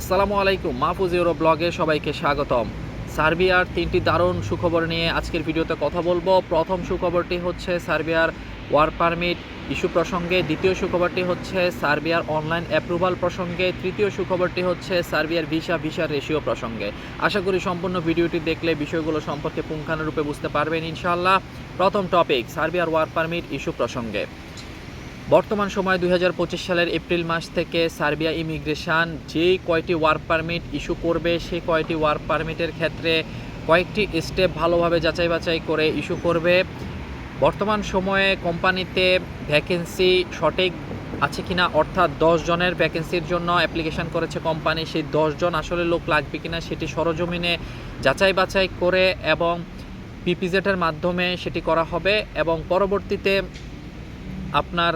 আসসালামু আলাইকুম, মাহফুজ ইউরো ব্লগে সবাইকে স্বাগতম। সার্বিয়ার তিনটি দারুণ সুখবর নিয়ে আজকের ভিডিওতে কথা বলব। প্রথম সুখবরটি হচ্ছে সার্বিয়ার ওয়ার পারমিট ইস্যু প্রসঙ্গে, দ্বিতীয় সুখবরটি হচ্ছে সার্বিয়ার অনলাইন অ্যাপ্রুভাল প্রসঙ্গে, তৃতীয় সুখবরটি হচ্ছে সার্বিয়ার ভিসা ভিসার রেশিও প্রসঙ্গে। আশা করি সম্পূর্ণ ভিডিওটি দেখলে বিষয়গুলো সম্পর্কে পুঙ্খানুরূপে বুঝতে পারবেন ইনশাআল্লাহ। প্রথম টপিক, সার্বিয়ার ওয়ার পারমিট ইস্যু প্রসঙ্গে। বর্তমান সময় দু হাজার পঁচিশ সালের এপ্রিল মাস থেকে সার্বিয়া ইমিগ্রেশন যেই কয়টি ওয়ার্ক পারমিট ইস্যু করবে সেই কয়টি ওয়ার্ক পারমিটের ক্ষেত্রে কয়েকটি স্টেপ ভালোভাবে যাচাই বাছাই করে ইস্যু করবে। বর্তমান সময়ে কোম্পানিতে ভ্যাকেন্সি সঠিক আছে কিনা, অর্থাৎ দশ জনের ভ্যাকেন্সির জন্য অ্যাপ্লিকেশন করেছে কোম্পানি, সেই জন আসলে লোক লাগবে কিনা সেটি সরজমিনে যাচাই বাছাই করে এবং পিপিজেটের মাধ্যমে সেটি করা হবে এবং পরবর্তীতে আপনার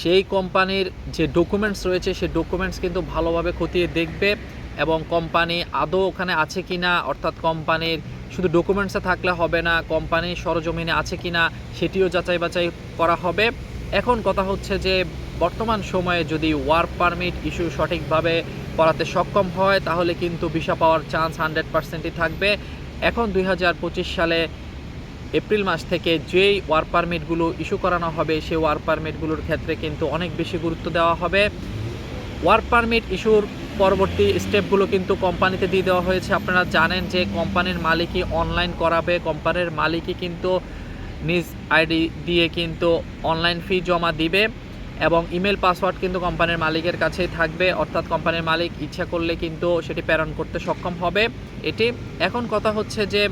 সেই কোম্পানির যে ডকুমেন্টস রয়েছে, সেই ডকুমেন্টস কিন্তু ভালোভাবে খতিয়ে দেখবে এবং কোম্পানি আদৌ ওখানে আছে কি না অর্থাৎ কোম্পানির শুধু ডকুমেন্টসে থাকলে হবে না, কোম্পানি সরজমিনে আছে কি না সেটিও যাচাই বাছাই করা হবে। এখন কথা হচ্ছে যে, বর্তমান সময়ে যদি ওয়ার্ক পারমিট ইস্যু সঠিকভাবে করাতে সক্ষম হয়, তাহলে কিন্তু ভিসা পাওয়ার চান্স হান্ড্রেড পার্সেন্টই থাকবে। এখন দুই হাজার পঁচিশ সালে এপ্রিল মাস থেকে যেই ওয়ার পারমিটগুলো ইস্যু করানো হবে, সেই ওয়ার পারমিটগুলোর ক্ষেত্রে কিন্তু অনেক বেশি গুরুত্ব দেওয়া হবে। ওয়ার পারমিট ইস্যুর পরবর্তী স্টেপগুলো কিন্তু কোম্পানিতে দিয়ে দেওয়া হয়েছে। আপনারা জানেন যে কোম্পানির মালিকই অনলাইন করাবে। কোম্পানির মালিকই কিন্তু নিজ আইডি দিয়ে কিন্তু অনলাইন ফি জমা দিবে এবং ইমেল পাসওয়ার্ড কিন্তু কোম্পানির মালিকের কাছেই থাকবে। অর্থাৎ কোম্পানির মালিক ইচ্ছা করলে কিন্তু সেটি প্রেরণ করতে সক্ষম হবে। এটি এখন কথা হচ্ছে যে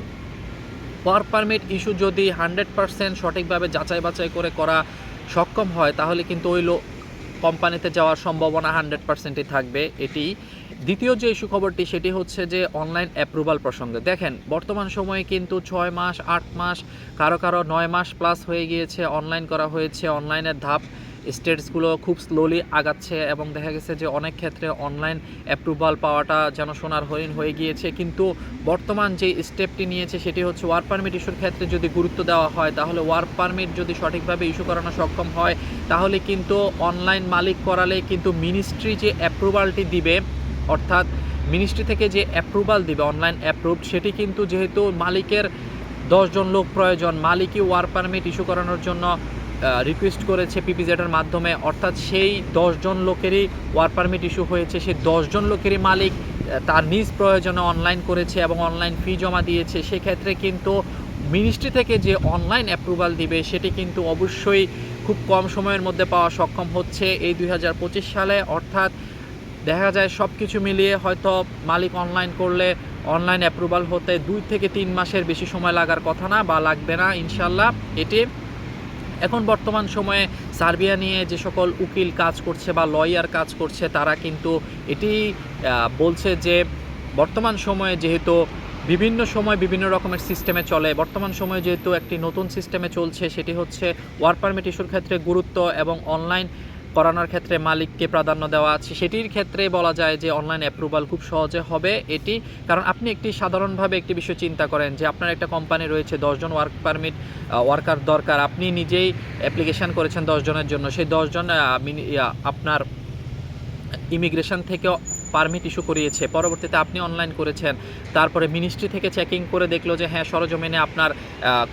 ওয়ার্ক পারমিট ইস্যু যদি হান্ড্রেড পারসেন্ট সঠিকভাবে যাচাই বাছাই করে করা সক্ষম হয়, তাহলে কিন্তু ওই লো কোম্পানিতে যাওয়ার সম্ভাবনা হান্ড্রেড পার্সেন্টই থাকবে। এটি দ্বিতীয় যে ইস্যু খবরটি, সেটি হচ্ছে যে অনলাইন অ্যাপ্রুভাল প্রসঙ্গে। দেখেন, বর্তমান সময়ে কিন্তু ছয় মাস, আট মাস, কারও কারও নয় মাস প্লাস হয়ে গিয়েছে অনলাইন করা হয়েছে অনলাইনের ধাপ স্টেটসগুলো খুব স্লোলি আগাচ্ছে এবং দেখা গেছে যে অনেক ক্ষেত্রে অনলাইন অ্যাপ্রুভাল পাওয়াটা যেন সোনার হরিণ হয়ে গিয়েছে। কিন্তু বর্তমান যে স্টেপটি নিয়েছে সেটি হচ্ছে ওয়ার্ক পারমিট ইস্যুর ক্ষেত্রে যদি গুরুত্ব দেওয়া হয়, তাহলে ওয়ার্ক পারমিট যদি সঠিকভাবে ইস্যু করানো সক্ষম হয়, তাহলে কিন্তু অনলাইন মালিক করালে কিন্তু মিনিস্ট্রি যে অ্যাপ্রুভালটি দিবে, অর্থাৎ মিনিস্ট্রি থেকে যে অ্যাপ্রুভাল দিবে অনলাইন অ্যাপ্রুভ সেটি কিন্তু যেহেতু মালিকের দশজন লোক প্রয়োজন, মালিকই ওয়ার্ক পারমিট ইস্যু করানোর জন্য রিকোয়েস্ট করেছে পিপিজেডের মাধ্যমে। অর্থাৎ সেই দশজন লোকেরই ওয়ার পারমিট ইস্যু হয়েছে। সেই দশজন লোকেরই মালিক তার নিজ প্রয়োজনে অনলাইন করেছে এবং অনলাইন ফি জমা দিয়েছে। সেক্ষেত্রে কিন্তু মিনিস্ট্রি থেকে যে অনলাইন অ্যাপ্রুভাল দিবে, সেটি কিন্তু অবশ্যই খুব কম সময়ের মধ্যে পাওয়া সক্ষম হচ্ছে এই দুই হাজার পঁচিশ সালে। অর্থাৎ দেখা যায় সব কিছু মিলিয়ে হয়তো মালিক অনলাইন করলে অনলাইন অ্যাপ্রুভাল হতে দুই থেকে তিন মাসের বেশি সময় লাগার কথা না বা লাগবে না ইনশাল্লাহ এটি এখন বর্তমান সময়ে সার্বিয়া নিয়ে যে সকল উকিল কাজ করছে বা লয়ার কাজ করছে, তারা কিন্তু এটি বলছে যে বর্তমান সময়ে যেহেতু বিভিন্ন সময় বিভিন্ন রকমের সিস্টেমে চলে, বর্তমান সময়ে যেহেতু একটি নতুন সিস্টেমে চলছে, সেটি হচ্ছে ওয়ার্ক পারমিট ইস্যুর ক্ষেত্রে গুরুত্ব এবং অনলাইন করানোর ক্ষেত্রে মালিককে প্রাধান্য দেওয়া আছে। সেটির ক্ষেত্রে বলা যায় যে অনলাইন অ্যাপ্রুভাল খুব সহজে হবে এটি। কারণ আপনি একটি সাধারণভাবে একটি বিষয় চিন্তা করেন যে আপনার একটা কোম্পানি রয়েছে দশজন ওয়ার্ক পারমিট ওয়ার্কার দরকার। আপনি নিজেই অ্যাপ্লিকেশান করেছেন দশজনের জন্য। সেই দশজন আপনার ইমিগ্রেশন থেকে পারমিট ইস্যু করিয়েছে, পরবর্তীতে আপনি অনলাইন করেছেন। তারপরে মিনিস্ট্রি থেকে চেকিং করে দেখল যে হ্যাঁ সরজমিনে আপনার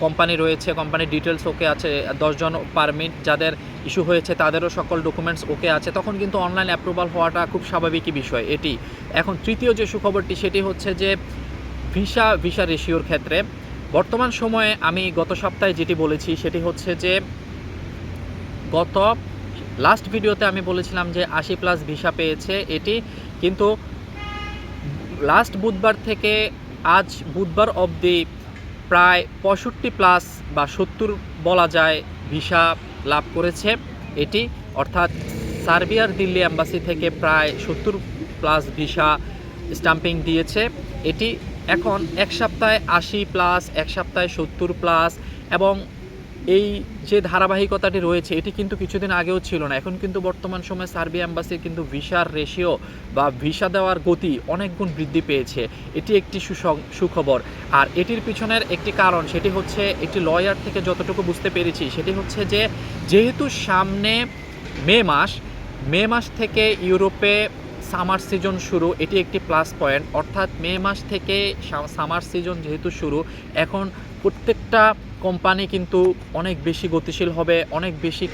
কোম্পানি রয়েছে কোম্পানির ডিটেলস ওকে আছে দশজন পারমিট যাদের ইস্যু হয়েছে, তাদেরও সকল ডকুমেন্টস ওকে আছে। তখন কিন্তু অনলাইন অ্যাপ্রুভাল হওয়াটা খুব স্বাভাবিকই বিষয় এটি। এখন তৃতীয় যে সুখবরটি, সেটি হচ্ছে যে ভিসা ভিসা রেশিওর ক্ষেত্রে, বর্তমান সময়ে আমি গত সপ্তাহে যেটি বলেছি, সেটি হচ্ছে যে, গত লাস্ট ভিডিওতে আমি বলেছিলাম যে, আশি প্লাস ভিসা পেয়েছে। এটি কিন্তু লাস্ট বুধবার থেকে আজ বুধবার অবধি প্রায় পঁয়ষট্টি প্লাস বা সত্তর বলা যায় ভিসা লাভ করেছে। এটি অর্থাৎ সার্বিয়ার দিল্লি অ্যাম্বাসি থেকে প্রায় সত্তর প্লাস ভিসা স্টাম্পিং দিয়েছে। এটি এখন এক সপ্তাহে আশি প্লাস এক সপ্তাহে সত্তর প্লাস এবং এই যে ধারাবাহিকতাটি রয়েছে, এটি কিন্তু কিছুদিন আগেও ছিল না। এখন কিন্তু বর্তমান সময়ে সার্বিয়া অ্যাম্বাসির কিন্তু ভিসার রেশিও বা ভিসা দেওয়ার গতি অনেক গুণ বৃদ্ধি পেয়েছে। এটি একটি সুসং- সুখবর। আর এটির পিছনের একটি কারণ, সেটি হচ্ছে একটি লয়ার থেকে যতটুকু বুঝতে পেরেছি, সেটি হচ্ছে যে যেহেতু সামনে মে মাস মে মাস থেকে ইউরোপে সামার সিজন শুরু, এটি একটি প্লাস পয়েন্ট। অর্থাৎ মে মাস থেকে সামার সিজন যেহেতু শুরু, এখন প্রত্যেকটা কোম্পানি কিন্তু অনেক বেশি গতিশীল হবে, অনেক বেশি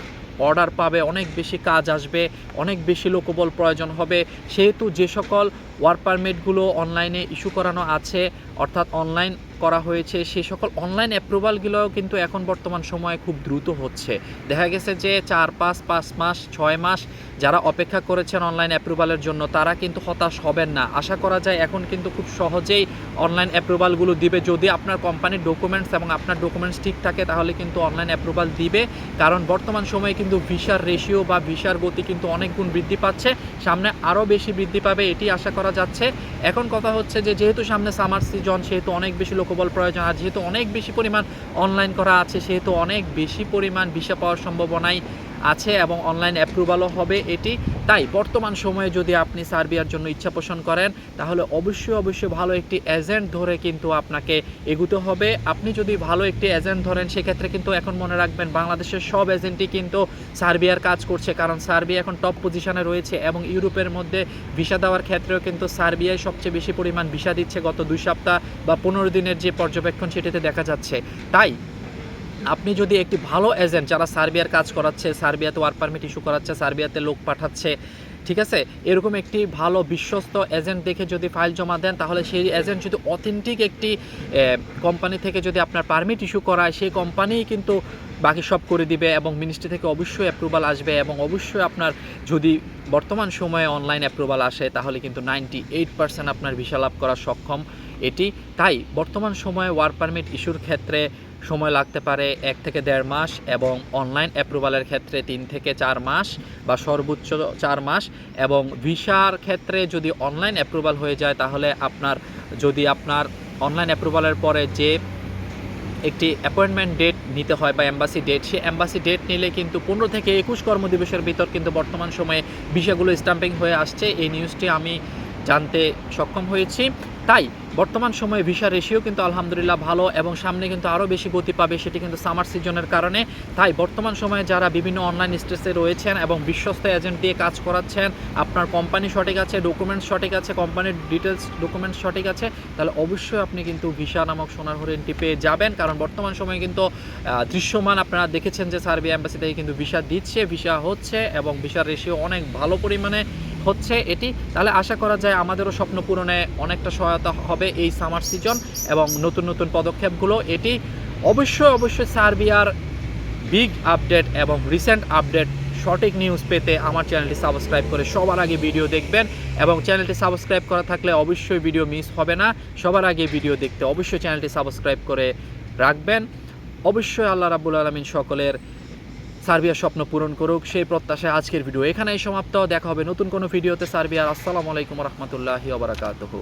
অর্ডার পাবে, অনেক বেশি কাজ আসবে, অনেক বেশি লোকবল প্রয়োজন হবে। সেহেতু যে সকল ওয়ার্ক পারমিটগুলো অনলাইনে ইস্যু করানো আছে, অর্থাৎ অনলাইন করা হয়েছে। সেই সকল অনলাইন অ্যাপ্রুভালগুলো কিন্তু এখন বর্তমান সময়ে খুব দ্রুত হচ্ছে। দেখা গেছে যে চার পাঁচ পাঁচ মাস, ছয় মাস যারা অপেক্ষা করেছেন অনলাইন অ্যাপ্রুভালের জন্য, তারা কিন্তু হতাশ হবেন না। আশা করা যায় এখন কিন্তু খুব সহজেই অনলাইন অ্যাপ্রুভালগুলো দিবে। যদি আপনার কোম্পানির ডকুমেন্টস এবং আপনার ডকুমেন্টস ঠিক থাকে, তাহলে কিন্তু অনলাইন অ্যাপ্রুভাল দিবে। কারণ বর্তমান সময়ে কিন্তু ভিসার রেশিও বা ভিসার গতি কিন্তু অনেক গুণ বৃদ্ধি পাচ্ছে। সামনে আরও বেশি বৃদ্ধি পাবে, এটি আশা করা যাচ্ছে। এখন কথা হচ্ছে যে, যেহেতু সামনে সামার সিজন সেহেতু অনেক বেশি লোকবল প্রয়োজন আর যেহেতু অনেক বেশি পরিমাণ অনলাইন করা আছে, সেহেতু অনেক বেশি পরিমাণ ভিসা পাওয়ার সম্ভাবনাই আছে এবং অনলাইন অ্যাপ্রুভালও হবে এটি। তাই বর্তমান সময়ে যদি আপনি সার্বিয়ার জন্য ইচ্ছা পোষণ করেন, তাহলে অবশ্যই অবশ্যই ভালো একটি এজেন্ট ধরে কিন্তু আপনাকে এগুতে হবে। আপনি যদি ভালো একটি এজেন্ট ধরেন, সেক্ষেত্রে কিন্তু এখন মনে রাখবেন বাংলাদেশের সব এজেন্টই কিন্তু সার্বিয়ার কাজ করছে। কারণ সার্বিয়া এখন টপ পজিশনে রয়েছে এবং ইউরোপের মধ্যে ভিসা দেওয়ার ক্ষেত্রেও কিন্তু সার্বিয়ায় সবচেয়ে বেশি পরিমাণ ভিসা দিচ্ছে গত দুই সপ্তাহ বা পনেরো দিনের যে পর্যবেক্ষণ সেটিতে দেখা যাচ্ছে। তাই আপনি যদি একটি ভালো এজেন্ট যারা সার্বিয়ার কাজ করাচ্ছে, সার্বিয়াতে ওয়ার্ক পারমিট ইস্যু করাচ্ছে, সার্বিয়াতে লোক পাঠাচ্ছে, ঠিক আছে? এরকম একটি ভালো বিশ্বস্ত এজেন্ট দেখে যদি ফাইল জমা দেন, তাহলে সেই এজেন্ট যদি অথেন্টিক একটি কোম্পানি থেকে যদি আপনার পারমিট ইস্যু করায়, সেই কোম্পানিই কিন্তু বাকি সব করে দিবে এবং মিনিস্ট্রি থেকে অবশ্যই অ্যাপ্রুভাল আসবে এবং অবশ্যই আপনার যদি বর্তমান সময়ে অনলাইন অ্যাপ্রুভাল আসে, তাহলে কিন্তু নাইনটি এইট পার্সেন্ট আপনার ভিসা লাভ করা সক্ষম। এটি তাই, বর্তমান সময়ে ওয়ার্ক পারমিট ইস্যুর ক্ষেত্রে সময় লাগতে পারে এক থেকে দেড় মাস এবং অনলাইন অ্যাপ্রুভালের ক্ষেত্রে তিন থেকে চার মাস বা সর্বোচ্চ চার মাস এবং ভিসার ক্ষেত্রে যদি অনলাইন অ্যাপ্রুভাল হয়ে যায়, তাহলে আপনার, যদি আপনার অনলাইন অ্যাপ্রুভালের পরে যে একটি অ্যাপয়েন্টমেন্ট ডেট নিতে হয় বা এম্বাসি ডেট সে অ্যাম্বাসি ডেট নিলে কিন্তু পনেরো থেকে একুশ কর্মদিবসের ভিতর কিন্তু বর্তমান সময়ে ভিসাগুলো স্টাম্পিং হয়ে আসছে। এই নিউজটি আমি জানতে সক্ষম হয়েছি। তাই বর্তমান সময়ে ভিসা রেশিও কিন্তু আলহামদুলিল্লাহ ভালো এবং সামনে কিন্তু আরও বেশি গতি পাবে সেটি কিন্তু সামার সিজনের কারণে। তাই বর্তমান সময়ে যারা বিভিন্ন অনলাইন স্টেজে রয়েছেন এবং বিশ্বস্ত এজেন্ট দিয়ে কাজ করাচ্ছেন, আপনার কোম্পানি সঠিক আছে ডকুমেন্টস সঠিক আছে, কোম্পানির ডিটেলস ডকুমেন্টস সঠিক আছে, তাহলে অবশ্যই আপনি কিন্তু ভিসা নামক সোনার হরিণটি পেয়ে যাবেন। কারণ বর্তমান সময়ে কিন্তু দৃশ্যমান আপনারা দেখেছেন যে সার্বিয়া অ্যাম্বাসি থেকে কিন্তু ভিসা দিচ্ছে, ভিসা হচ্ছে এবং ভিসার রেশিও অনেক ভালো পরিমাণে হচ্ছে এটি। তাহলে আশা করা যায় আমাদেরও স্বপ্ন পূরণে অনেকটা সহায়তা হবে এই সামার সিজন এবং নতুন নতুন পদক্ষেপগুলো। এটি অবশ্যই অবশ্যই সার্বিয়ার বিগ আপডেট এবং রিসেন্ট আপডেট সঠিক নিউজ পেতে আমার চ্যানেলটি সাবস্ক্রাইব করে সবার আগে ভিডিও দেখবেন এবং চ্যানেলটি সাবস্ক্রাইব করা থাকলে অবশ্যই ভিডিও মিস হবে না। সবার আগে ভিডিও দেখতে অবশ্যই চ্যানেলটি সাবস্ক্রাইব করে রাখবেন। অবশ্যই আল্লাহ রাবুল আলমিন সকলের সার্বিয়ার স্বপ্ন পূরণ করুক, সেই প্রত্যাশায় আজকের ভিডিও এখানেই সমাপ্ত। দেখা হবে নতুন কোনো ভিডিওতে। সার্বিয়ার, আসসালামু আলাইকুম রহমতুল্লাহি ওবরাকাতহু